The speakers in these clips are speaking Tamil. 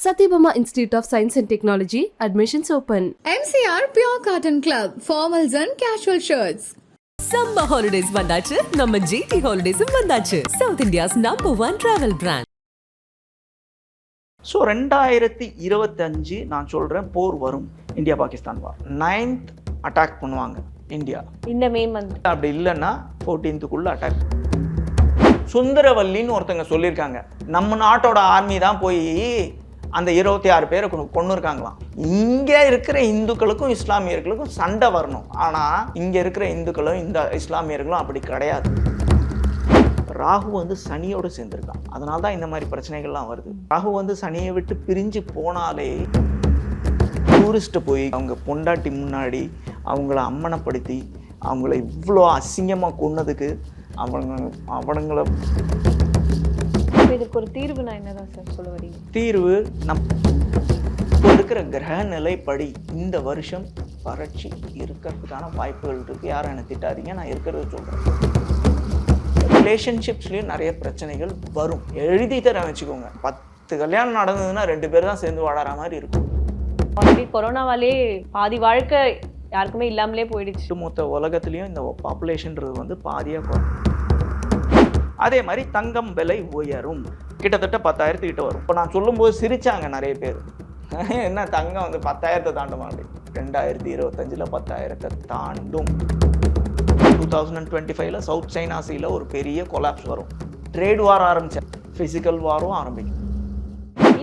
Satyabama Institute of Science and Technology, admissions open. MCR Pure Cotton Club, formals and casual shirts. Summer holidays வந்தாச்சு நம்ம ஜிடி ஹாலிடேஸும் வந்தாச்சு south India's number one travel brand so ரெண்டாயிரத்தி இருபத்தஞ்சு நான் சொல்கிறேன் போர் வரும். India Pakistan war ninth attack பண்ணுவாங்க இந்தியா இந்த மே மந்த் அப்படி இல்லைன்னா ஃபோர்டீன்த்துக்குள்ளே அட்டாக் சுந்தரவல்லின்னு ஒருத்தங்க சொல்லியிருக்காங்க. நம்ம நாட்டோட ஆர்மி தான் போய் அந்த இருபத்தி ஆறு பேரை கொண்டு இருக்காங்களாம். இங்கே இருக்கிற இந்துக்களுக்கும் இஸ்லாமியர்களுக்கும் சண்டை வரணும். ஆனால் இங்கே இருக்கிற இந்துக்களும் இந்த இஸ்லாமியர்களும் அப்படி கிடையாது. ராகு வந்து சனியோடு சேர்ந்துருக்கான். அதனால தான் இந்த மாதிரி பிரச்சனைகள்லாம் வருது. ராகு வந்து சனியை விட்டு பிரிஞ்சு போனாலே டூரிஸ்ட்டு போய் அவங்க பொண்டாட்டி முன்னாடி அவங்கள அம்மனப்படுத்தி அவங்கள இவ்வளோ அசிங்கமாக கொன்னதுக்கு அவங்க அவனுங்கள இதுக்கு ஒரு தீர்வு நான் என்னதான் சார் சொல்ல வரீங்க தீர்வு நம் இப்போ இருக்கிற கிரக நிலைப்படி இந்த வருஷம் வறட்சி இருக்கிறதுக்கான வாய்ப்புகள் இருக்குது யாரும் என்னை திட்டாதீங்க நான் இருக்கிறத சொல்கிறேன் ரிலேஷன்ஷிப்ஸ்லேயும் நிறைய பிரச்சனைகள் வரும். எழுதி தர வச்சுக்கோங்க. பத்து கல்யாணம் நடந்ததுன்னா ரெண்டு பேர் தான் சேர்ந்து வாழற மாதிரி இருக்கும். ஆல்ரெடி கொரோனாவாலே பாதி வாழ்க்கை யாருக்குமே இல்லாமலே போயிடுச்சு. ஒட்டுமொத்த உலகத்துலேயும் இந்த பாப்புலேஷன்றது வந்து பாதியாக குறையும் அதே மாதிரி தங்கம் விலை உயரும். கிட்டத்தட்ட பத்தாயிரத்து கிட்ட வரும். இப்போ நான் சொல்லும்போது சிரிச்சாங்க நிறைய பேர். என்ன தங்கம் வந்து பத்தாயிரத்தை தாண்ட மாட்டேன் ரெண்டாயிரத்தி இருபத்தஞ்சில் பத்தாயிரத்தை தாண்டும். டூ தௌசண்ட் அண்ட் டுவெண்ட்டி ஃபைவ்ல சவுத் சைனா சீல ஒரு பெரிய கொலாப்ஸ் வரும். ட்ரேட் வார் ஆரம்பித்தேன் ஃபிசிக்கல் வாரும் ஆரம்பிக்கும்.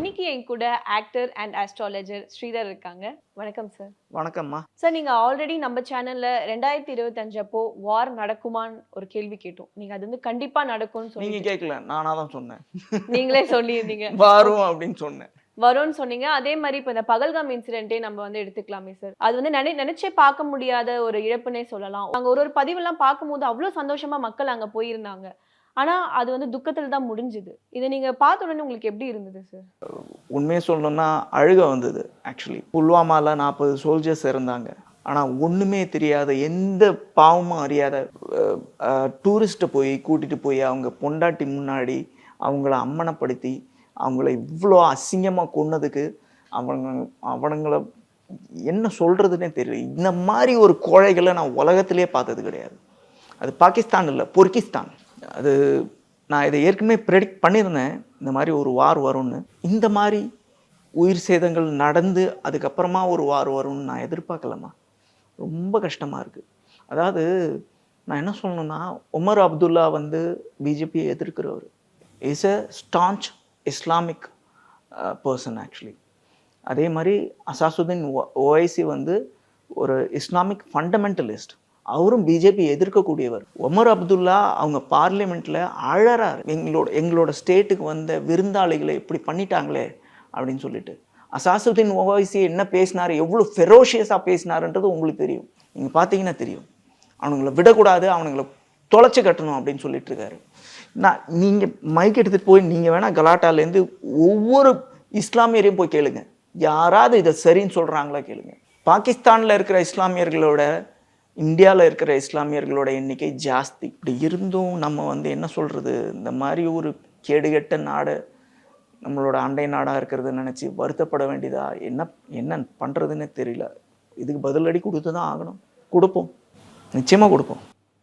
இன்னைக்கு என் கூட ஆக்டர் அண்ட் ஆஸ்ட்ராலஜர் ஸ்ரீதர் இருக்காங்க. வணக்கம் சார் வணக்கம்மா. சார் நீங்க ஆல்ரெடி நம்ம சேனல்ல ரெண்டாயிரத்தி இருபத்தஞ்சு அப்போ வார் நடக்குமான்னு ஒரு கேள்வி கேட்டோம். நீங்க அது வந்து கண்டிப்பா நடக்கும்னு நீங்க கேட்கல நானாக தான் சொன்னேன். நீங்களே சொல்லியிருந்தீங்க. வரும் அப்படின்னு சொன்னேன். வரும்னு சொன்னீங்க. அதே மாதிரி இப்போ இந்த பகல்காம் இன்சிடென்ட்டே நம்ம வந்து எடுத்துக்கலாமே சார் அது வந்து நினை நினைச்சே பார்க்க முடியாத ஒரு இழப்புனே சொல்லலாம். அங்க ஒரு ஒரு பதிவெல்லாம் பார்க்கும்போது அவ்வளோ சந்தோஷமா மக்கள் அங்க போயிருந்தாங்க. ஆனால் அது வந்து துக்கத்தில் தான் முடிஞ்சுது. இதை நீங்கள் பார்த்த உடனே உங்களுக்கு எப்படி இருந்தது சார் உண்மையை சொல்லணும்னா அழுக வந்தது ஆக்சுவலி புல்வாமாவில் நாற்பது சோல்ஜர்ஸ் இருந்தாங்க ஆனால் ஒன்றுமே தெரியாத எந்த பாவமும் அறியாத டூரிஸ்ட்டை போய் கூட்டிகிட்டு போய் அவங்க பொண்டாட்டி முன்னாடி அவங்கள அம்மனப்படுத்தி அவங்கள இவ்வளோ அசிங்கமாக கொன்னதுக்கு அவங்க அவனுங்களை என்ன சொல்கிறதுனே தெரியல. இந்த மாதிரி ஒரு கோழைகளை நான் உலகத்திலே பார்த்தது கிடையாது. அது பாகிஸ்தான் இல்லை பொர்கிஸ்தான். அது நான் இதை ஏற்கனவே ப்ரெடிக்ட் பண்ணியிருந்தேன். இந்த மாதிரி ஒரு வார் வரும்னு. இந்த மாதிரி உயிர் சேதங்கள் நடந்து அதுக்கப்புறமா ஒரு வார் வரும்னு நான் எதிர்பார்க்கலம்மா. ரொம்ப கஷ்டமாக இருக்குது அதாவது நான் என்ன சொல்லணும்னா உமர் அப்துல்லா வந்து பிஜேபியை எதிர்க்கிறவர். Is a staunch Islamic person actually அதே மாதிரி அசாசுதீன் ஓஐசி வந்து ஒரு இஸ்லாமிக் ஃபண்டமெண்டலிஸ்ட் அவரும் பிஜேபி எதிர்க்கக்கூடியவர். ஒமர் அப்துல்லா அவங்க பார்லிமெண்ட்டில் அழறாரு. எங்களோட எங்களோட ஸ்டேட்டுக்கு வந்த விருந்தாளிகளை இப்படி பண்ணிட்டாங்களே அப்படின்னு சொல்லிட்டு. அசாசுதீன் ஓவைசி என்ன பேசினார் எவ்வளோ ஃபெரோஷியஸாக பேசினாருன்றது உங்களுக்கு தெரியும். நீங்கள் பார்த்தீங்கன்னா தெரியும். அவனுங்களை விடக்கூடாது அவனுங்களை தொலைச்சி கட்டணும் அப்படின்னு சொல்லிட்டு இருக்காரு. நான் நீங்கள் மைக் எடுத்துகிட்டு போய் நீங்கள் வேணால் கலாட்டாலேருந்து ஒவ்வொரு இஸ்லாமியரையும் போய் கேளுங்க. யாராவது இதை சரின்னு சொல்கிறாங்களா கேளுங்க. பாகிஸ்தானில் இருக்கிற இஸ்லாமியர்களோட இந்தியாவில் இருக்கிற இஸ்லாமியர்களோட எண்ணிக்கை ஜாஸ்தி. இப்படி இருந்தும் நம்ம வந்து என்ன சொல்கிறது இந்த மாதிரி ஒரு கேடுகெட்ட நாடு நம்மளோட அண்டை நாடாக இருக்கிறத நினச்சி வருத்தப்பட வேண்டியதா? என்ன என்ன பண்ணுறதுன்னே தெரியல. இதுக்கு பதிலடி கொடுத்து தான் ஆகணும். கொடுப்போம். நிச்சயமாக கொடுப்போம்.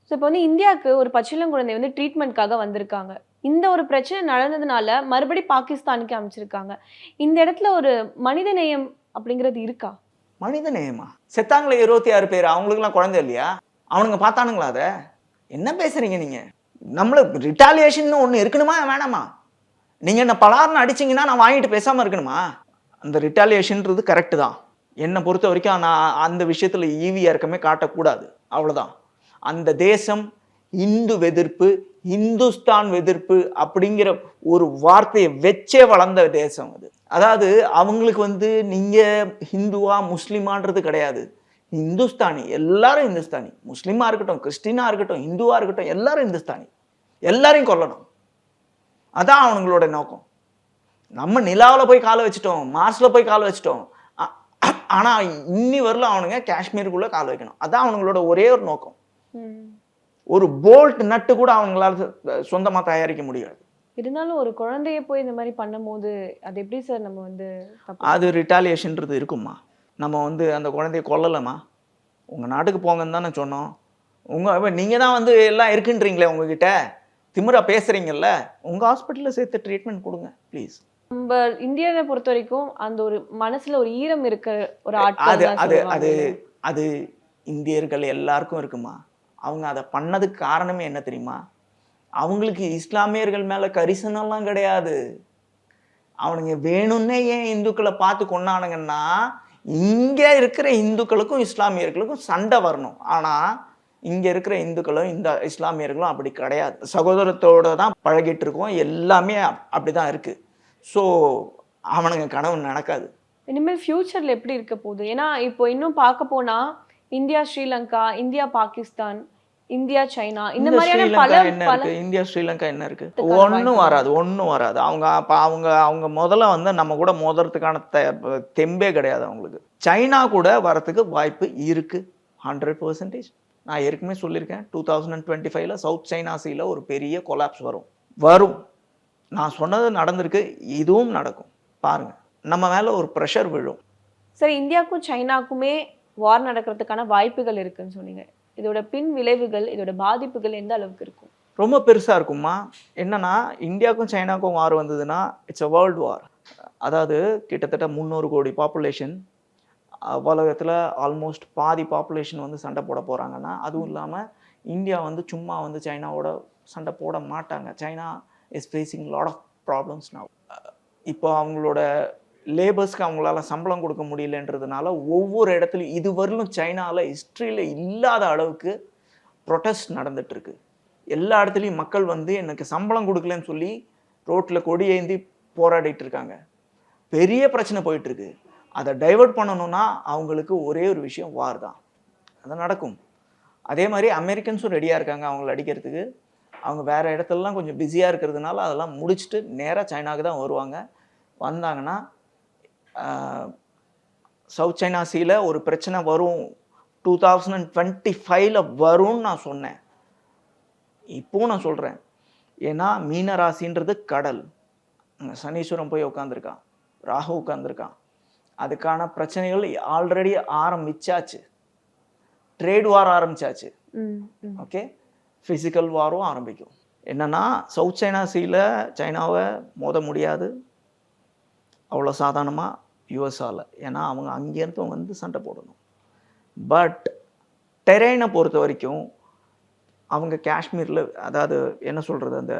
ஸோ இப்போ வந்து இந்தியாவுக்கு ஒரு பச்சிளம் குழந்தை வந்து ட்ரீட்மெண்ட்காக வந்திருக்காங்க. இந்த ஒரு பிரச்சனை நடந்ததுனால மறுபடி பாகிஸ்தானுக்கு அமைச்சிருக்காங்க. இந்த இடத்துல ஒரு மனித நேயம் அப்படிங்கிறது இருக்கா? மனித நேயமா செத்தாங்களே இருபத்தி ஆறு பேர். அவங்களுக்குலாம் குழந்தை இல்லையா? அவனுங்க பார்த்தானுங்களா அதை? என்ன பேசுறீங்க நீங்க? நம்மள ரிட்டாலியேஷன் ஒன்று இருக்கணுமா? வேணாமா? நீங்க என்ன பலார்னு அடிச்சீங்கன்னா நான் வாங்கிட்டு பேசாம இருக்கணுமா? அந்த ரிட்டாலியேஷன்ன்றது கரெக்டு தான். என்னை பொறுத்த வரைக்கும் நான் அந்த விஷயத்துல ஈவி இறக்கமே காட்டக்கூடாது. அவ்வளோதான் அந்த தேசம் இந்து வெதிர்ப்பு இந்துஸ்தான் வெதிர்ப்பு அப்படிங்கிற ஒரு வார்த்தையை வச்சே வளர்ந்த தேசம் அது. அதாவது அவங்களுக்கு வந்து நீங்க ஹிந்துவா முஸ்லிமான்றது கிடையாது. இந்துஸ்தானி எல்லாரும் இந்துஸ்தானி. முஸ்லீமா இருக்கட்டும் கிறிஸ்டினா இருக்கட்டும் இந்துவா இருக்கட்டும் எல்லாரும் இந்துஸ்தானி. எல்லாரையும் கொல்லணும். அதான் அவனுங்களோட நோக்கம். நம்ம நிலாவில் போய் காலை வச்சுட்டோம் மார்ஸ்ல போய் காலை வச்சுட்டோம். ஆ- ஆனா இன்னி வரல அவனுங்க காஷ்மீருக்குள்ள கால் வைக்கணும். அதான் அவனுங்களோட ஒரே ஒரு நோக்கம். ஒரு போல்ட் நட்டு கூட அவங்களால சொந்தமாக தயாரிக்க முடியாது. இருந்தாலும் ஒரு குழந்தைய போய் இந்த மாதிரி பண்ணும்போது அது எப்படி சார் நம்ம வந்து அது ரிட்டாலியேஷன்றது இருக்குமா நம்ம வந்து அந்த குழந்தைய கொல்லலாமா உங்கள் நாட்டுக்கு போங்கன்னு தானே சொன்னோம். உங்கள் நீங்கள் தான் வந்து எல்லாம் இருக்குன்றீங்களே உங்ககிட்ட? திமிரா பேசுகிறீங்கல்ல உங்கள் ஹாஸ்பிட்டலில் சேர்த்து ட்ரீட்மெண்ட் கொடுங்க ப்ளீஸ் நம்ம இந்தியாவை பொறுத்த வரைக்கும் அந்த ஒரு மனசுல ஒரு ஈரம் இருக்க ஒரு அது அது அது? அது இந்தியர்கள் எல்லாருக்கும் இருக்குமா அவங்க அதை பண்ணதுக்கு காரணமே என்ன தெரியுமா? அவங்களுக்கு இஸ்லாமியர்கள் மேலே கரிசனம்லாம் கிடையாது. அவனுங்க வேணும்னே ஏன் இந்துக்களை பார்த்து கொண்டானுங்கன்னா இங்கே இருக்கிற இந்துக்களுக்கும் இஸ்லாமியர்களுக்கும் சண்டை வரணும். ஆனால் இங்கே இருக்கிற இந்துக்களும் இந்த இஸ்லாமியர்களும் அப்படி கிடையாது. சகோதரத்தோட தான் பழகிட்டு இருக்கோம். எல்லாமே அப்படி அப்படிதான் இருக்குது ஸோ அவனுங்க கனவு நடக்காது. இனிமேல் ஃப்யூச்சரில் எப்படி இருக்க போகுது? ஏன்னா இப்போ இன்னும் பார்க்க போனால் India Sri Lanka India Pakistan India China இந்த மாதிரியான பல என்ன இருக்கு? இந்தியா ஸ்ரீலங்கா என்ன இருக்கு? வாய்ப்பு வராது ஒண்ணும் வராது. அவங்க அப்ப அவங்க அவங்க முதல்ல வந்து நம்ம கூட மோதுறதுக்கான தெ- தெம்பே கிடையாது அவங்களுக்கு. சைனா கூட வரதுக்கு வாய்ப்பு இருக்கு. ஹண்ட்ரட் பர்சன்டேஜ் நான் ஏற்கனவே சொல்லியிருக்கேன் டூ தௌசண்ட் அண்ட் டுவெண்ட்டி ஃபைவ்ல சவுத் சைனா சீல ஒரு பெரிய கொலாப்ஸ் வரும். வரும். நான் சொன்னது நடந்திருக்கு இதுவும் நடக்கும். பாருங்க நம்ம மேல ஒரு ப்ரெஷர் விழும். சரி இந்தியாவுக்கும் சைனாக்குமே வார் நடக்கிறதுக்கான வாய்ப்புகள் இருக்குன்னு சொன்னீங்க. இதோட பின் விளைவுகள் இதோட பாதிப்புகள் எந்த அளவுக்கு இருக்கும்? ரொம்ப பெருசாக இருக்குமா என்னன்னா இந்தியாவுக்கும் சைனாவுக்கும் வார் வந்ததுன்னா இட்ஸ் அ வேர்ல்டு வார் அதாவது கிட்டத்தட்ட முந்நூறு கோடி பாப்புலேஷன் உலகத்தில் ஆல்மோஸ்ட் பாதி பாப்புலேஷன் வந்து சண்டை போட போகிறாங்கன்னா அதுவும் இல்லாமல் இந்தியா வந்து சும்மா வந்து சைனாவோட சண்டை போட மாட்டாங்க. China is facing lot of problems நான் இப்போ அவங்களோட லேபர்ஸ்க்கு அவங்களால சம்பளம் கொடுக்க முடியலன்றதுனால ஒவ்வொரு இடத்துலையும் இதுவரையிலும் சைனாவில் ஹிஸ்ட்ரியில் இல்லாத அளவுக்கு ப்ரொட்டஸ்ட் நடந்துகிட்ருக்கு எல்லா இடத்துலையும் மக்கள் வந்து எனக்கு சம்பளம் கொடுக்கலன்னு சொல்லி ரோட்டில் கொடி ஏந்தி போராடிட்டு இருக்காங்க பெரிய பிரச்சனை போயிட்டுருக்கு. அதை டைவர்ட் பண்ணணும்னா அவங்களுக்கு ஒரே ஒரு விஷயம் வார் தான். அது நடக்கும். அதே மாதிரி அமெரிக்கன்ஸும் ரெடியாக இருக்காங்க அவங்கள அடிக்கிறதுக்கு. அவங்க வேறு இடத்துலலாம் கொஞ்சம் பிஸியாக இருக்கிறதுனால அதெல்லாம் முடிச்சுட்டு நேராக சைனாவுக்கு தான் வருவாங்க. வந்தாங்கன்னா சவுத் சைனா சீல ஒரு பிரச்சனை வரும். டூ தௌசண்ட் அண்ட் டுவெண்ட்டி ஃபைவ்ல வரும்னு நான் சொன்னேன். இப்போவும் நான் சொல்கிறேன் ஏன்னா மீன ராசின்றது கடல். அங்க சனீஸ்வரன் போய் உட்காந்துருக்கான் ராகு உட்காந்துருக்கான் அதுக்கான பிரச்சனைகள் ஆல்ரெடி ஆரம்பிச்சாச்சு. ட்ரேட் வார் ஆரம்பிச்சாச்சு. ஓகே ஃபிசிக்கல் வாரும் ஆரம்பிக்கும். என்னன்னா சவுத் சைனா சீல சைனாவை மோத முடியாது. அவ்வளோ சாதாரணமாக யூஎஸ்ஆல ஏன்னா அவங்க அங்கேருந்து வந்து சண்டை போடணும். பட் டெரெயினை பொறுத்த வரைக்கும் அவங்க காஷ்மீரில் அதாவது என்ன சொல்கிறது அந்த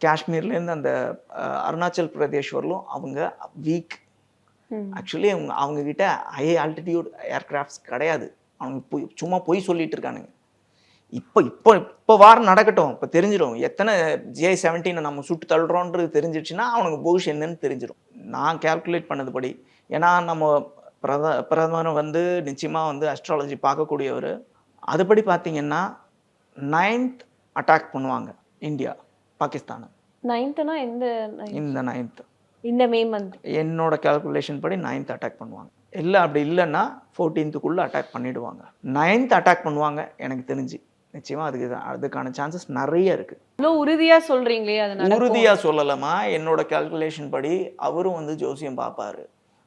காஷ்மீர்லேருந்து அந்த அருணாச்சல் பிரதேஷ் வரலும் அவங்க வீக். ஆக்சுவலி அவங்க அவங்க கிட்ட ஹை ஆல்டிடியூட் ஏர்கிராஃப்ட்ஸ் கிடையாது. அவங்க பொய் சும்மா பொய் சொல்லிட்டு இருக்கானுங்க. இப்போ இப்போ இப்போ வாரம் நடக்கட்டும். இப்போ தெரிஞ்சிடும் எத்தனை ஜே செவன்டீனை நம்ம சுட்டு தள்ளுறோன்றது தெரிஞ்சிடுச்சுன்னா அவனுக்கு பொசிஷன் என்னன்னு தெரிஞ்சிடும் நான் கால்குலேட் பண்ணதுபடி. ஏன்னா நம்ம பிரத பிரதமர் வந்து நிச்சயமாக வந்து அஸ்ட்ராலஜி பார்க்கக்கூடியவர். அதுபடி பார்த்தீங்கன்னா நைன்த் அட்டாக் பண்ணுவாங்க இந்தியா பாகிஸ்தானை. எந்த ninth? இந்த நைன்த் இந்த மே மந்த் என்னோட கால்குலேஷன் படி நைன்த் அட்டாக் பண்ணுவாங்க. இல்லை அப்படி இல்லைன்னா ஃபோர்டீன்த்துக்குள்ளே அட்டாக் பண்ணிடுவாங்க. நைன்த் அட்டாக் பண்ணுவாங்க எனக்கு தெரிஞ்சு. நிச்சயமாக அதுக்கு அதுக்கான சான்சஸ் நிறைய இருக்குது இவ்வளோ உறுதியா சொல்றீங்களே அது உறுதியாக சொல்லலாமா என்னோட கால்குலேஷன் படி அவரும் வந்து ஜோசியம் பார்ப்பாரு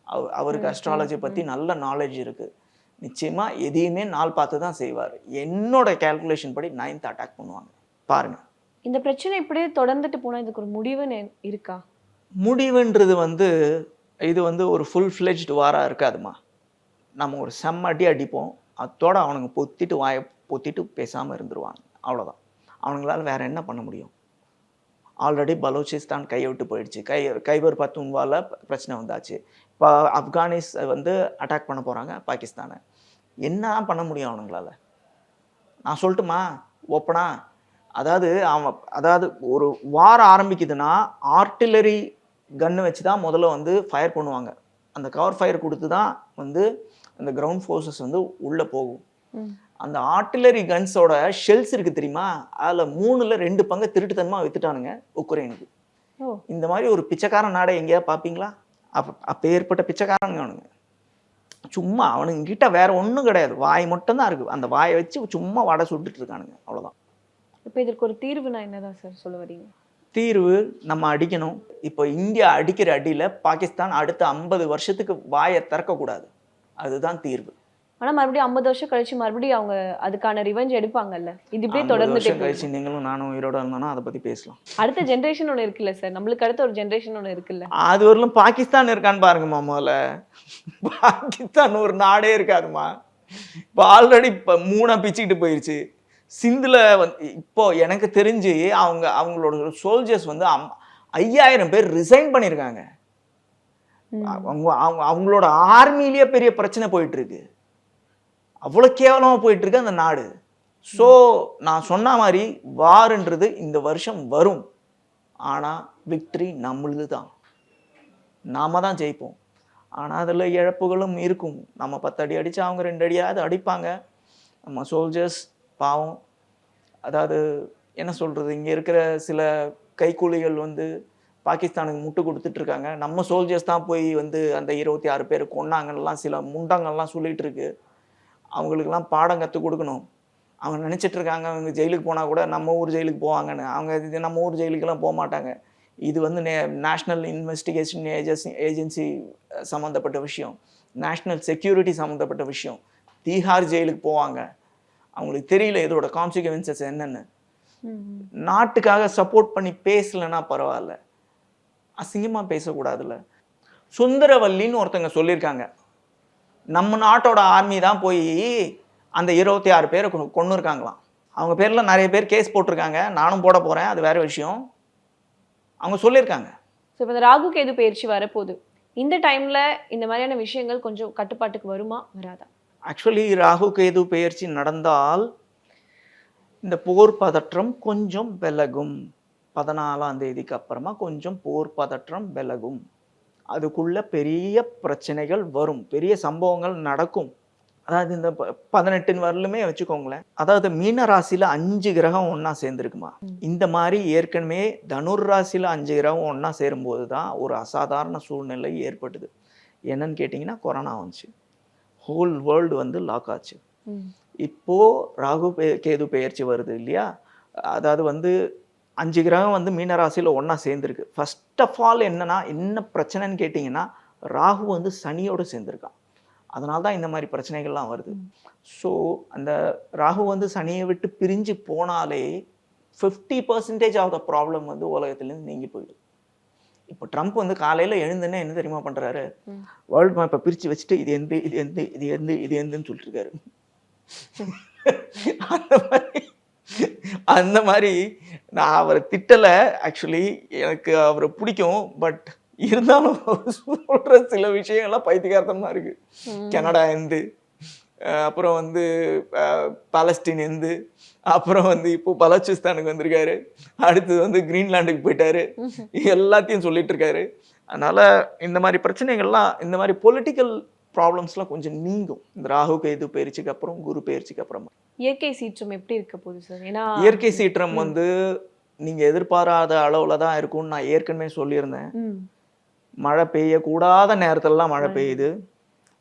அவ அவருக்கு அஸ்ட்ராலஜி பற்றி நல்ல நாலேஜ் இருக்குது நிச்சயமாக எதையுமே நாள் பார்த்து தான் செய்வார். என்னோட கால்குலேஷன் படி நைன்த் அட்டாக் பண்ணுவாங்க. பாருங்கள் இந்த பிரச்சனை இப்படியே தொடர்ந்துட்டு போனா இதுக்கு ஒரு முடிவுன்னு இருக்கா? முடிவுன்றது வந்து இது வந்து ஒரு ஃபுல் ஃப்ளெஜ்டு வாராக இருக்காதுமா நம்ம ஒரு செம்ம அடி அடிப்போம். அதோட அவனுங்க பொத்திட்டு வாயை பொத்திட்டு பேசாமல் இருந்துருவாங்க. அவ்வளோதான் அவனுங்களால வேற என்ன பண்ண முடியும்? ஆல்ரெடி பலோச்சிஸ்தான் கையை விட்டு போயிடுச்சு. கை கைபர் பத்துன்வால பிரச்சனை வந்தாச்சு. இப்போ ஆப்கானிஸ் வந்து அட்டாக் பண்ண போகிறாங்க பாகிஸ்தானை. என்ன பண்ண முடியும் அவனுங்களால நான் சொல்லட்டுமா? ஓப்பனா அதாவது அவன் அதாவது ஒரு வாரம் ஆரம்பிக்குதுன்னா ஆர்டிலரி கன்னு வச்சு தான் முதல்ல வந்து ஃபயர் பண்ணுவாங்க. அந்த கவர் ஃபயர் கொடுத்து தான் வந்து அந்த கிரவுண்ட் ஃபோர்ஸஸ் வந்து உள்ளே போகும். அந்த ஆர்ட்டிலரி கன்ஸோட ஷெல்ஸ் இருக்கு தெரியுமா? அதில் மூணுல ரெண்டு பங்கு திருட்டுத்தனமாக வித்துட்டானுங்க உக்ரைனுக்கு. இந்த மாதிரி ஒரு பிச்சைக்காரன் நாடை எங்கேயா பார்ப்பீங்களா? அப்போ அப்போ ஏற்பட்ட பிச்சைக்காரனுங்க அவனுங்க. சும்மா அவனுங்க கிட்ட வேற ஒன்றும் கிடையாது. வாய் மட்டும்தான் இருக்கு. அந்த வாயை வச்சு சும்மா வடை சுட்டுட்டு இருக்கானுங்க. அவ்வளோதான் இப்போ இதற்கு ஒரு தீர்வுனா என்னதான் சார் சொல்ல வரீங்க? தீர்வு நம்ம அடிக்கணும். இப்போ இந்தியா அடிக்கிற அடியில் பாகிஸ்தான் அடுத்த ஐம்பது வருஷத்துக்கு வாயை திறக்கக்கூடாது. அதுதான் தீர்வு. ஆனா மறுபடியும் ஐம்பது வருஷம் கழிச்சு மறுபடியும் அவங்க அதுக்கான ரிவெஞ்ச் எடுப்பாங்கல்ல. இது இப்படியே 50 தொடர்ந்துட்டே வருஷம் போகுது. கழிச்சு நீங்களும் நானும் உயிரோட இருந்தோம்னா அதை பற்றி பேசலாம். அடுத்த ஜென்ரேஷன் ஒண்ணு இருக்குல்ல சார் நம்மளுக்கு அடுத்த ஒரு ஜென்ரேஷன் ஒண்ணு இருக்குல்ல. அது வரலும் பாகிஸ்தான் இருக்கான்னு பாருங்கம்மா முதல்ல. பாகிஸ்தான் ஒரு நாடே இருக்காதுமா இப்போ ஆல்ரெடி இப்போ மூணா பிச்சுக்கிட்டு போயிருச்சு. சிந்துல வந்து இப்போ எனக்கு தெரிஞ்சு அவங்க அவங்களோட சோல்ஜர்ஸ் வந்து ஐயாயிரம் பேர் ரிசைன் பண்ணியிருக்காங்க அவங்க அவங்க அவங்களோட ஆர்மிலேயே பெரிய பிரச்சனை போயிட்டு இருக்கு. அவ்வளோ கேவலமாக போயிட்டுருக்கு அந்த நாடு. ஸோ நான் சொன்ன மாதிரி வாருன்றது இந்த வருஷம் வரும். ஆனால் விக்ட்ரி நம்மளுது தான் நாம் தான் ஜெயிப்போம். ஆனால் அதில் இழப்புகளும் இருக்கும். நம்ம பத்து அடி அடித்தா அவங்க ரெண்டு அடியாவது அடிப்பாங்க. நம்ம சோல்ஜர்ஸ் பாவம். அதாவது என்ன சொல்கிறது இங்கே இருக்கிற சில கைக்கூலிகள் வந்து பாகிஸ்தானுக்கு முட்டு கொடுத்துட்ருக்காங்க நம்ம சோல்ஜர்ஸ் தான் போய் வந்து அந்த இருபத்தி ஆறு பேர் கொன்னாங்கன்னெலாம் சில முண்டங்கள்லாம் சொல்லிகிட்டு இருக்குது அவங்களுக்கெல்லாம் பாடம் கற்றுக் கொடுக்கணும். அவங்க நினைச்சிட்டு இருக்காங்க அவங்க ஜெயிலுக்கு போனால் கூட நம்ம ஊர் ஜெயிலுக்கு போவாங்கன்னு. அவங்க இது நம்ம ஊர் ஜெயிலுக்கெல்லாம் போக மாட்டாங்க. இது வந்து நே நேஷ்னல் இன்வெஸ்டிகேஷன் ஏஜென்சி ஏஜென்சி சம்மந்தப்பட்ட விஷயம். நேஷ்னல் செக்யூரிட்டி சம்மந்தப்பட்ட விஷயம். தீஹார் ஜெயிலுக்கு போவாங்க. அவங்களுக்கு தெரியல இதோட கான்சிக்வன்சஸ் என்னன்னு. நாட்டுக்காக சப்போர்ட் பண்ணி பேசலைன்னா பரவாயில்ல. அசிங்கமாக பேசக்கூடாதுல்ல. சுந்தரவல்லின்னு ஒருத்தங்க சொல்லியிருக்காங்க. நம்ம நாட்டோட ஆர்மி தான் போய் அந்த இருபத்தி ஆறு பேரை கொண்டு இருக்காங்களாம் அவங்க பேரில் நிறைய பேர் கேஸ் போட்டிருக்காங்க. நானும் போட போகிறேன் அது வேற விஷயம். அவங்க சொல்லியிருக்காங்க. ஸோ இப்போ இந்த ராகு கேது பயிற்சி வரப்போகுது. இந்த டைம்ல இந்த மாதிரியான விஷயங்கள் கொஞ்சம் கட்டுப்பாட்டுக்கு வருமா? வராதா? ஆக்சுவலி ராகு கேது பெயர்ச்சி நடந்தால் இந்த போர் பதற்றம் கொஞ்சம் விலகும். பதினாலாம் தேதிக்கு அப்புறமா கொஞ்சம் போர் பதற்றம் விலகும். அதுக்குள்ள பெரிய பிரச்சனைகள் வரும். பெரிய சம்பவங்கள் நடக்கும். அதாவது இந்த பதினெட்டு வரலுமே வச்சுக்கோங்களேன். அதாவது மீன ராசியில அஞ்சு கிரகம் ஒண்ணா சேர்ந்துருக்குமா? இந்த மாதிரி ஏற்கனவே தனுர் ராசியில அஞ்சு கிரகம் ஒண்ணா சேரும்போது தான் ஒரு அசாதாரண சூழ்நிலை ஏற்பட்டது. என்னன்னு கேட்டிங்கன்னா கொரோனா வந்துச்சு. ஹோல் வேர்ல்டு வந்து லாக் ஆச்சு. இப்போ ராகு கேது பெயர்ச்சி வருது இல்லையா? அதாவது வந்து அஞ்சு கிரகம் வந்து மீன ராசியில ஒண்ணா சேர்ந்துருக்கு. ஃபர்ஸ்ட் ஆஃப் ஆல் என்னன்னா என்ன பிரச்சனைன்னு கேட்டிங்கன்னா ராகு வந்து சனியோட சேர்ந்துருக்கான். அதனால தான் இந்த மாதிரி பிரச்சனைகள்லாம் வருது. ஸோ அந்த ராகு வந்து சனியை விட்டு பிரிஞ்சு போனாலே fifty percentage of the problem வந்து உலகத்துலேருந்து நீங்கி போயிடும். இப்போ ட்ரம்ப் வந்து காலையில் எழுந்துன்னு என்ன தெரியுமா பண்ணுறாரு வேர்ல்டு மேப்பை பிரித்து வச்சுட்டு இது எந்த இது எந்த இது எந்த இது எந்தன்னு சொல்லிட்டு இருக்காரு அந்த மாதிரி அந்த மாதிரி நான் அவரை திட்டலை ஆக்சுவலி எனக்கு அவரை பிடிக்கும் பட் இருந்தாலும் சொல்ற சில விஷயங்கள்லாம் பைத்தியகார்த்தமா இருக்கு. கனடா எந்து அஹ் அப்புறம் வந்து அஹ், பாலஸ்தீன் எந்து அப்புறம் வந்து இப்போ பலோச்சிஸ்தானுக்கு வந்திருக்காரு. அடுத்தது வந்து கிரீன்லாண்டுக்கு போயிட்டாரு. எல்லாத்தையும் சொல்லிட்டு இருக்காரு. அதனால இந்த மாதிரி பிரச்சனைகள்லாம் இந்த மாதிரி பொலிட்டிக்கல் ப்ராப்ளம்ஸ்லாம் கொஞ்சம் நீங்கும். இந்த ராகு கேது பயிற்சிக்கு அப்புறம் குரு பயிற்சிக்கு அப்புறம். இயற்கை சீற்றம் எப்படி இருக்க போகுது சார்? ஏன்னா இயற்கை சீற்றம் வந்து நீங்க எதிர்பாராத அளவுல தான் இருக்கும்னு நான் ஏற்கனவே சொல்லியிருந்தேன். மழை பெய்யக்கூடாத நேரத்துலலாம் மழை பெய்யுது.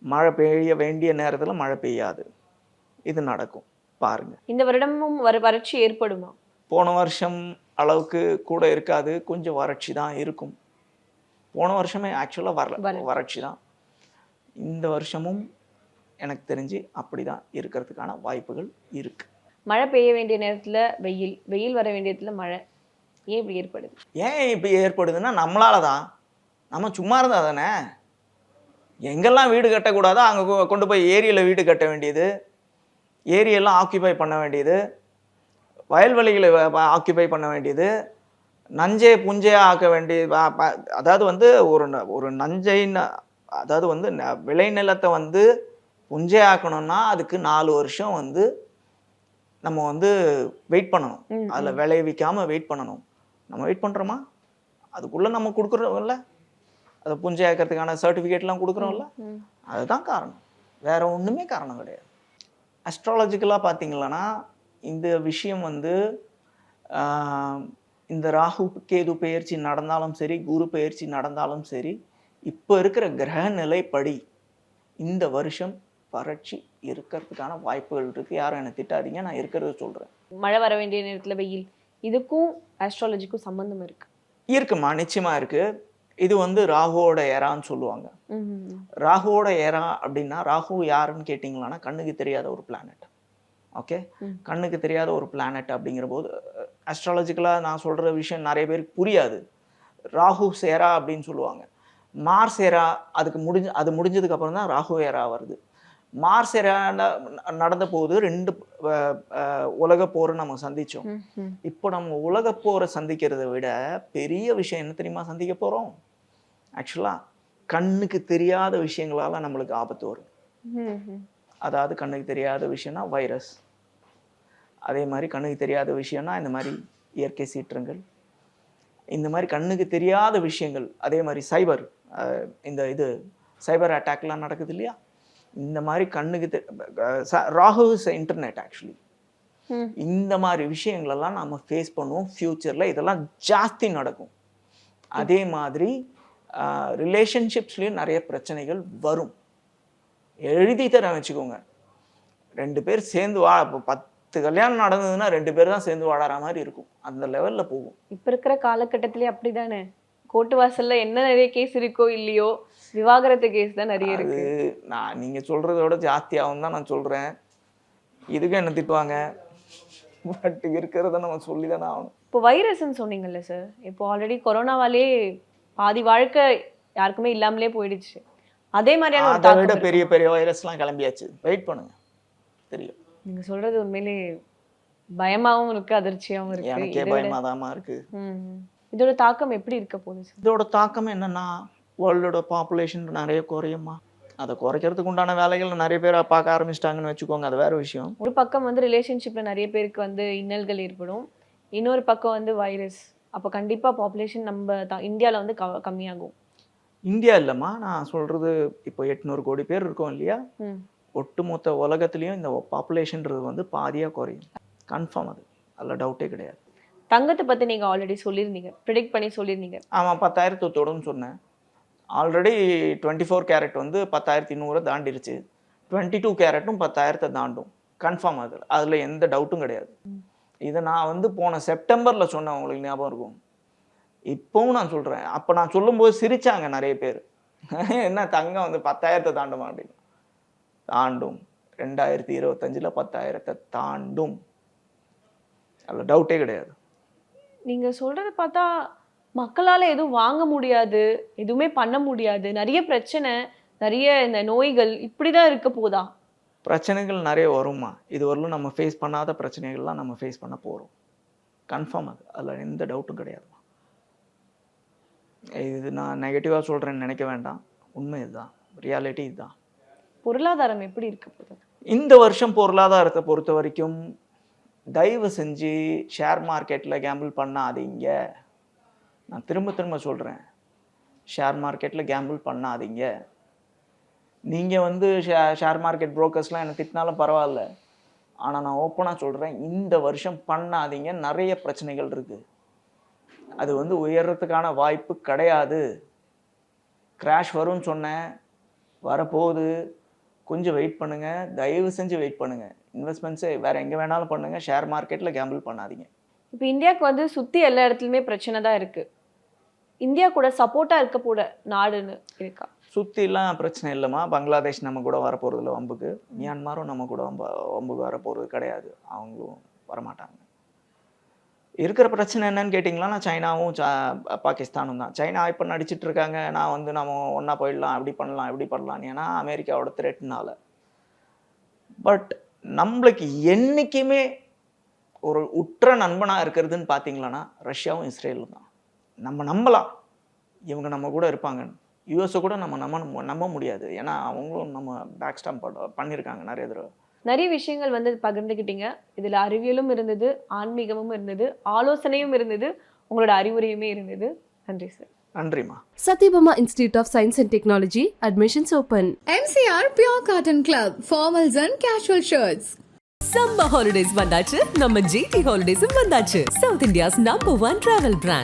மழை பெய்ய வேண்டிய நேரத்துல மழை பெய்யாது. இது நடக்கும். பாருங்க. இந்த வருடமும் வர வறட்சி ஏற்படுமா? போன வருஷம் அளவுக்கு கூட இருக்காது. கொஞ்சம் வறட்சி தான் இருக்கும். போன வருஷமே ஆக்சுவலாக வரல. வறட்சி தான். இந்த வருஷமும் எனக்கு தெரிஞ்சு அப்படிதான் இருக்கிறதுக்கான வாய்ப்புகள் இருக்கு. மழை பெய்ய வேண்டிய நேரத்துல வெயில் வெயில் வர வேண்டிய இடத்துல மழை ஏன் இப்படி ஏற்படுது? ஏன் இப்படி ஏற்படுதுன்னா நம்மளால தான் நம்ம சும்மா இருந்தா தானே? எங்கெல்லாம் வீடு கட்டக்கூடாதோ அங்கே கொண்டு போய் ஏரியில் வீடு கட்ட வேண்டியது ஏரியெல்லாம் ஆக்கியபை பண்ண வேண்டியது வயல்வெளிகளை ஆக்கியபை பண்ண வேண்டியது நஞ்சை புஞ்சையாக ஆக்க வேண்டிய அதாவது வந்து ஒரு ஒரு நஞ்சை ந- அதாவது வந்து விளைநிலத்தை வந்து புஞ்சை ஆக்கணும்னா அதுக்கு நாலு வருஷம் வந்து நம்ம வந்து வெயிட் பண்ணணும். அதில் விளைவிக்காம வெயிட் பண்ணணும். நம்ம வெயிட் பண்ணுறோமா அதுக்குள்ளே நம்ம கொடுக்குறோம்ல. அதை புஞ்சை ஆக்கிறதுக்கான சர்டிஃபிகேட்லாம் கொடுக்குறோம்ல. அதுதான் காரணம். வேற ஒன்றுமே காரணம் கிடையாது. அஸ்ட்ராலஜிக்கலாக பார்த்தீங்களன்னா இந்த விஷயம் வந்து இந்த ராகு கேது பெயர்ச்சி நடந்தாலும் சரி குரு பெயர்ச்சி நடந்தாலும் சரி இப்போ இருக்கிற கிரக நிலைப்படி இந்த வருஷம் வறட்சி இருக்கிறதுக்கான வாய்ப்புகள் இருக்கு. யாரும் என்னை திட்டாதீங்க நான் இருக்கிறத சொல்றேன். மழை வர வேண்டிய நேரத்துல வெயில். இதுக்கும் ஆஸ்ட்ராலஜிக்கும் சம்பந்தம் இருக்கு. இருக்குமா? நிச்சயமா இருக்கு. இது வந்து ராகுவோட ஏரான்னு சொல்லுவாங்க. ராகுவோட ஏரா அப்படின்னா ராகு யாருன்னு கேட்டிங்களான்னா கண்ணுக்கு தெரியாத ஒரு பிளானட் ஓகே. கண்ணுக்கு தெரியாத ஒரு பிளானட் அப்படிங்கிற போது அஸ்ட்ராலஜிக்கலாக நான் சொல்கிற விஷயம் நிறைய பேருக்கு புரியாது. ராகு சேரா அப்படின்னு சொல்லுவாங்க. மார்ஸ் ஏரா அதுக்கு முடிஞ்சு அது முடிஞ்சதுக்கு அப்புறம் தான் ராகு ஏரா வருது. மார்ஸ் ஏரா நடந்த போது ரெண்டு உலக போரை நம்ம சந்திச்சோம். ம், ம். இப்போ நம்ம உலக போரை சந்திக்கிறதை விட பெரிய விஷயம் என்ன தெரியுமா சந்திக்க போகிறோம் ஆக்சுவலாக கண்ணுக்கு தெரியாத விஷயங்களால நம்மளுக்கு ஆபத்து வரும். அதாவது கண்ணுக்கு தெரியாத விஷயம்னா வைரஸ். அதே மாதிரி கண்ணுக்கு தெரியாத விஷயம்னா இந்த மாதிரி இயற்கை சீற்றங்கள். இந்த மாதிரி கண்ணுக்கு தெரியாத விஷயங்கள் அதே மாதிரி சைபர். இந்த இது சைபர் அட்டாக்லாம் நடக்குது இல்லையா? இந்த மாதிரி கண்ணுக்கு ராகு இஸ் இன்டர்நெட் ஆக்சுவலி. இந்த மாதிரி விஷயங்களெல்லாம் நம்ம ஃபேஸ் பண்ணுவோம் ஃப்யூச்சரில் இதெல்லாம் ஜாஸ்தி நடக்கும். அதே மாதிரி ரிலேஷன்ஷிப்ஸ்லேயும் நிறைய பிரச்சனைகள் வரும். எழுதி தரேன் வச்சுக்கோங்க. ரெண்டு பேர் சேர்ந்து வா இப்போ பத்து கல்யாணம் நடந்ததுன்னா ரெண்டு பேர் தான் சேர்ந்து வாழற மாதிரி இருக்கும். அந்த லெவலில் போகும். இப்ப இருக்கிற காலகட்டத்திலே அப்படிதானே? கோர்ட்டு வாசல்ல என்ன நிறைய கேஸ் இருக்கோ இல்லையோ விவாகரத்து கேஸ் தான் நிறைய இருக்கு. நான் நீங்கள் சொல்கிறத விட ஜாஸ்தியாகும் தான் நான் சொல்கிறேன் இதுக்கு என்ன திட்டுவாங்க? பட் இருக்கிறத நம்ம சொல்லி தானே ஆகணும். இப்போ வைரஸ்ன்னு சொன்னீங்கல்ல சார் இப்போ ஆல்ரெடி கொரோனாவாலே பாதி வாழ்க்கை யாருக்குமே இல்லாமலே போயிடுச்சு. அதே மாதிரியான அதை விட பெரிய பெரிய வைரஸ்லாம் கிளம்பியாச்சு. வெயிட் பண்ணுங்க. தெரியும். நீங்க சொல்றது உண்மையிலே பயமாவும் இருக்கு அதிர்ச்சியாவும் இருக்கு. எனக்கே பயமாதாம்மா இருக்கு. இதோட தாக்கம் எப்படி இருக்க போகுது இதோட தாக்கம் என்னன்னா வேர்ல்டோட பாப்புலேஷன் நிறைய குறையுமா? அதை குறைக்கிறதுக்கு உண்டான வேலைகள் நிறைய பேர் பார்க்க ஆரம்பிச்சிட்டாங்கன்னு வச்சுக்கோங்க அது வேற விஷயம். ஒரு பக்கம் வந்து ரிலேஷன்ஷிப்ல நிறைய பேருக்கு வந்து இன்னல்கள் ஏற்படும். இன்னொரு பக்கம் வந்து வைரஸ் அப்போ கண்டிப்பா பாப்புலேஷன் நம்ம தான் இந்தியால வந்து க- கம்மியாகும். இந்தியா இல்லைம்மா நான் சொல்றது இப்போ எட்நூறு கோடி பேர் இருக்கோம் இல்லையா? ஒட்டுமொத்த உலகத்துலேயும் இந்த பாப்புலேஷன்றது வந்து பாதியாக குறையும். கன்ஃபார்ம் அது. அதில் டவுட்டே கிடையாது. தங்கத்தை பத்தி நீங்க ஆல்ரெடி சொல்லியிருந்தீங்க. ப்ரிடிக்ட் பண்ணி சொல்லியிருந்தீங்க. ஆமாம் பத்தாயிரத்து தொடுன்னு சொன்னேன். ஆல்ரெடி டுவெண்ட்டி ஃபோர் கேரட் வந்து பத்தாயிரத்தி நூறை தாண்டிருச்சு. டுவெண்ட்டி டூ கேரட்டும் பத்தாயிரத்தை தாண்டும். கன்ஃபார்ம் அது அதில் எந்த டவுட்டும் கிடையாது. இதை நான் வந்து போன செப்டம்பரில் சொன்னேன். உங்களுக்கு ஞாபகம் இருக்கும். இப்போவும் நான் சொல்கிறேன் அப்போ நான் சொல்லும்போது சிரிச்சாங்க நிறைய பேர். என்ன தங்கம் வந்து பத்தாயிரத்தை தாண்டுமா அப்படின்னு. தாண்டும். ரெண்டாயிரத்தி இருபத்தஞ்சில் பத்தாயிரத்தை தாண்டும். அதில் டவுட்டே கிடையாது. நீங்க சொல்றத பார்த்தா மக்களால எதுவும் வாங்க முடியாது எதுவுமே பண்ண முடியாது. நிறைய பிரச்சனை நிறைய இந்த நோய்கள் இப்படிதான் இருக்க போதா? பிரச்சனைகள் நிறைய வருமா இது வரலும் நம்ம ஃபேஸ் பண்ணாத பிரச்சனைகள்லாம் நம்ம ஃபேஸ் பண்ண போகிறோம் கன்ஃபார்ம் அது. அதில் எந்த டவுட்டும் கிடையாதுமா. இது நான் நெகட்டிவாக சொல்கிறேன்னு நினைக்க வேண்டாம். உண்மை இதுதான். ரியாலிட்டி இதுதான். பொருளாதாரம் எப்படி இருக்க போகுது? இந்த வருஷம் பொருளாதாரத்தை பொறுத்த வரைக்கும் தயவு செஞ்சு ஷேர் மார்க்கெட்டில் கேம்பிள் பண்ணாதீங்க. நான் திரும்ப திரும்ப சொல்கிறேன் ஷேர் மார்க்கெட்டில் கேம்பிள் பண்ணாதீங்க. நீங்கள் வந்து ஷே ஷேர் மார்க்கெட் புரோக்கர்ஸ்லாம் என்னை திட்டினாலும் பரவாயில்ல. ஆனால் நான் ஓப்பனாக சொல்கிறேன் இந்த வருஷம் பண்ணாதீங்க. நிறைய பிரச்சனைகள் இருக்குது அது வந்து உயர்றதுக்கான வாய்ப்பு கிடையாது. கிராஷ் வரும்னு சொன்னேன். வரப்போகுது. கொஞ்சம் வெயிட் பண்ணுங்கள் தயவு செஞ்சு வெயிட் பண்ணுங்கள் இன்வெஸ்ட்மெண்ட்ஸே வேற எங்கே வேணாலும் பண்ணுங்க. ஷேர் மார்க்கெட்டில் கேம்பிள் பண்ணாதீங்க. இப்போ இந்தியாவுக்கு வந்து சுத்தி எல்லா இடத்துலயுமே பிரச்சனை தான் இருக்கு. இந்தியா கூட சப்போர்ட்டா இருக்க போட நாடுன்னு இருக்கா? சுற்றிலாம் பிரச்சனை இல்லைம்மா. பங்களாதேஷ் நம்ம கூட வரப்போகிறதில்ல வம்புக்கு. மியான்மாரும் நம்ம கூட வம்ப வம்புக்கு வரப்போகிறது கிடையாது. அவங்களும் வரமாட்டாங்க. இருக்கிற பிரச்சனை என்னன்னு கேட்டிங்களா? நான் சைனாவும் பாகிஸ்தானும் தான். சைனா இப்போ நடிச்சிட்டு இருக்காங்க. நான் வந்து நம்ம ஒன்றா போயிடலாம் அப்படி பண்ணலாம் இப்படி பண்ணலாம் ஏன்னா அமெரிக்காவோட த்ரெட்னால பட் நம்மளுக்கு என்றைக்குமே ஒரு உற்ற நண்பனாக இருக்கிறதுன்னு பார்த்தீங்களன்னா ரஷ்யாவும் இஸ்ரேலும் தான். நம்ம நம்பலாம். இவங்க நம்ம கூட இருப்பாங்கன்னு. யூஎஸை கூட நம்ம நம்ப நம்ப முடியாது. ஏன்னா அவங்களும் நம்ம பேக் ஸ்டாம்ப் பண்ணியிருக்காங்க நிறைய தடவை. நிறைய விஷயங்கள் வந்து பகிர்ந்துக்கிட்டீங்க இதில் அறிவியலும் இருந்தது ஆன்மீகமும் இருந்தது ஆலோசனையும் இருந்தது உங்களோட அறிவுரையுமே இருந்தது. நன்றி சார் நன்றிம்மா Satyabama Institute of Science and Technology. Admissions open. MCR Pure Cotton Club, formals and casual shirts. Summer holidays வந்தாச்சு நம்ம ஜிடி ஹாலிடேஸும் வந்தாச்சு south India's number one travel brand